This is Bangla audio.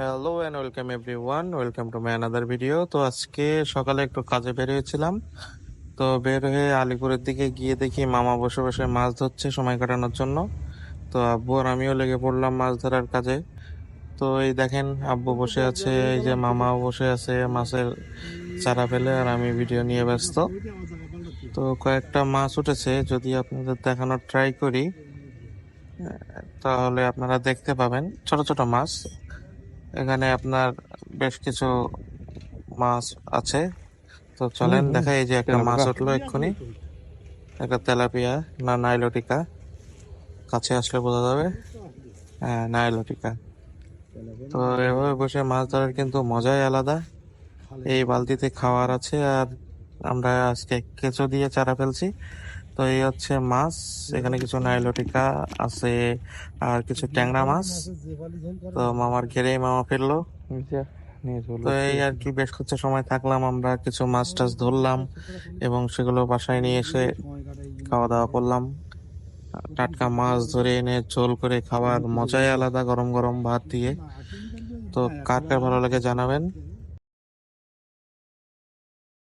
Hello and welcome everyone welcome to my another video তো আজকে সকালে একটু কাজে বের হয়েছিলাম। তো বের হয়ে আলিপুরের দিকে গিয়ে দেখি মামা বসে বসে মাছ ধরছে সময় কাটানোর জন্য। তো আব্বু আর আমিও লেগে পড়লাম মাছ ধরার কাজে। তো এই দেখেন, আব্বু বসে আছে, এই যে মামাও বসে আছে মাছের চারা ফেলে আর আমি ভিডিও নিয়ে ব্যস্ত। তো কয়েকটা মাছ উঠেছে, যদি আপনাদের দেখানোর ট্রাই করি তাহলে আপনারা দেখতে পাবেন। ছোট ছোট মাছ। এখানে আপনার বেশ কিছু মাছ আছে। তো চলেন দেখা এই যে একটা মাছ উঠল এক্ষুনি। একটা তেলাপিয়া না নাইলোটিকা। কাছে আসলে বোঝা যাবে। হ্যাঁ নাইলোটিকা। তো এভাবে বসে মাছ ধরার কিন্তু মজাই আলাদা। এই বালতিতে খাওয়ার আছে আর আমরা আজকে কেঁচো দিয়ে চারা ফেলছি। তো এই হচ্ছে মাছ এখানে কিছু নাইলোটিকা আছে আর কিছু ট্যাংরা মাছ। তো মামার ঘেরেই মামা ফেলল তো এই আর কি বেশ কিছু সময় থাকলাম আমরা কিছু মাছ টাছ ধরলাম এবং সেগুলো বাসায় নিয়ে এসে খাওয়া দাওয়া করলাম। টাটকা মাছ ধরে এনে ঝোল করে খাওয়ার মজাই আলাদা গরম গরম ভাত দিয়ে। তো কার কার ভালো লাগে জানাবেন।